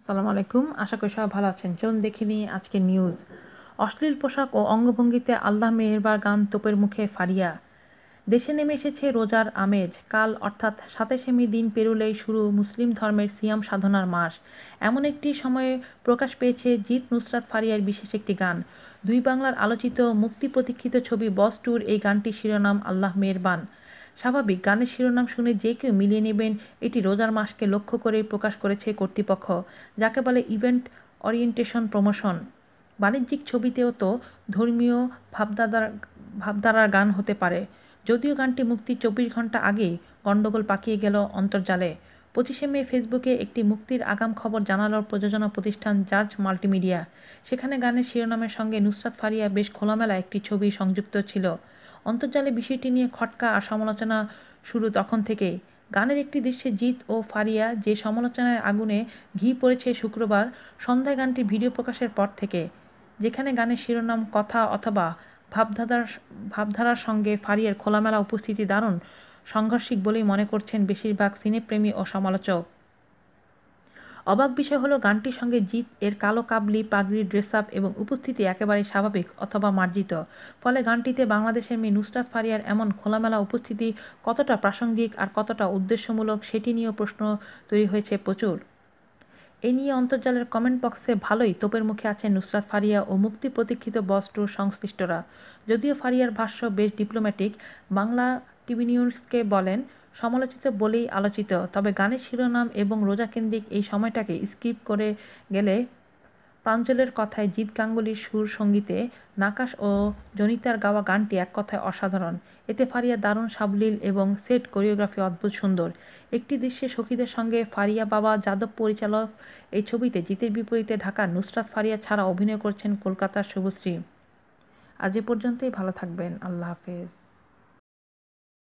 আসসালামু আলাইকুম। আশা করি সবাই ভালো আছেন। চলুন দেখে নিই আজকে নিউজ অশ্লীল পোশাক ও অঙ্গভঙ্গিতে আল্লাহ মেহেরবার গান তোপের মুখে ফারিয়া। দেশে নেমে এসেছে রোজার আমেজ। কাল অর্থাৎ সাতাশে মে দিন পেরুলেই শুরু মুসলিম ধর্মের সিয়াম সাধনার মাস। এমন একটি সময়ে প্রকাশ পেয়েছে জিৎ নুসরাত ফারিয়ার বিশেষ একটি গান। দুই বাংলার আলোচিত মুক্তি প্রতীক্ষিত ছবি বস ট্যুর এই গানটির শিরোনাম আল্লাহ মেহেরবান। স্বাভাবিক, গানের শিরোনাম শুনে যে কেউ মিলিয়ে নেবেন, এটি রোজার মাসকে লক্ষ্য করেই প্রকাশ করেছে কর্তৃপক্ষ, যাকে বলে ইভেন্ট অরিয়েন্টেশন প্রমোশন। বাণিজ্যিক ছবিতেও তো ধর্মীয় ভাবধারার ভাবধারার গান হতে পারে। যদিও গানটি মুক্তির চব্বিশ ঘণ্টা আগেই গণ্ডগোল পাকিয়ে গেল অন্তর্জালে। পঁচিশে মে ফেসবুকে একটি মুক্তির আগাম খবর জানালো প্রযোজনা প্রতিষ্ঠান জার্জ মাল্টিমিডিয়া। সেখানে গানের শিরোনামের সঙ্গে নুসরাত ফারিয়া বেশ খোলামেলা একটি ছবি সংযুক্ত ছিল। অন্তর্জালে বিষয়টি নিয়ে খটকা আর সমালোচনা শুরু তখন থেকে গানের একটি দৃশ্যে জিৎ ও ফারিয়া যে সমালোচনায় আগুনে ঘি পড়েছে শুক্রবার, সন্ধ্যায় গানটি ভিডিও প্রকাশের পর থেকে, যেখানে গানের শিরোনাম কথা অথবা ভাবধারার ভাবধারার সঙ্গে ফারিয়ার খোলামেলা উপস্থিতি দারুণ সাংঘর্ষিক বলেই মনে করছেন বেশিরভাগ সিনেপ্রেমী ও সমালোচক। অবাক বিষয় হলো গানটির সঙ্গে জিৎ, এর কালো কাবলি, পাগড়ি ড্রেস আপ এবং উপস্থিতি একেবারে স্বাভাবিক অথবা মার্জিত। ফলে গানটিতে বাংলাদেশের মেয়ে নুসরাত ফারিয়ার এমন খোলামেলা উপস্থিতি কতটা প্রাসঙ্গিক আর কতটা উদ্দেশ্যমূলক সেটি নিয়েও প্রশ্ন তৈরি হয়েছে প্রচুর। এ নিয়ে অন্তর্জালের কমেন্ট বক্সে ভালোই তোপের মুখে আছেন নুসরাত ফারিয়া ও মুক্তি প্রতীক্ষিত বস টুর সংশ্লিষ্টরা। যদিও ফারিয়ার ভাষ্য বেশ ডিপ্লোম্যাটিক বাংলা টিভি নিউজকে বলেন সমালোচিত বলেই আলোচিত। তবে গানের শিরোনাম এবং রোজাকেন্দ্রিক এই সময়টাকে স্কিপ করে গেলে প্রাঞ্জলের কথায় জিৎ গাঙ্গুলির সুর সঙ্গীতে নাকাশ ও জনিতার গাওয়া গানটি এক কথায় অসাধারণ। এতে ফারিয়া দারুণ সাবলীল এবং সেট কোরিওগ্রাফি অদ্ভুত সুন্দর। একটি দৃশ্যে সখীদের সঙ্গে ফারিয়া বাবা, যাদব পরিচালক এই ছবিতে জিতের বিপরীতে ঢাকা নুসরাত ফারিয়া ছাড়া অভিনয় করছেন কলকাতার শুভশ্রী। আজ এ পর্যন্তই, ভালো থাকবেন। আল্লাহ হাফেজ।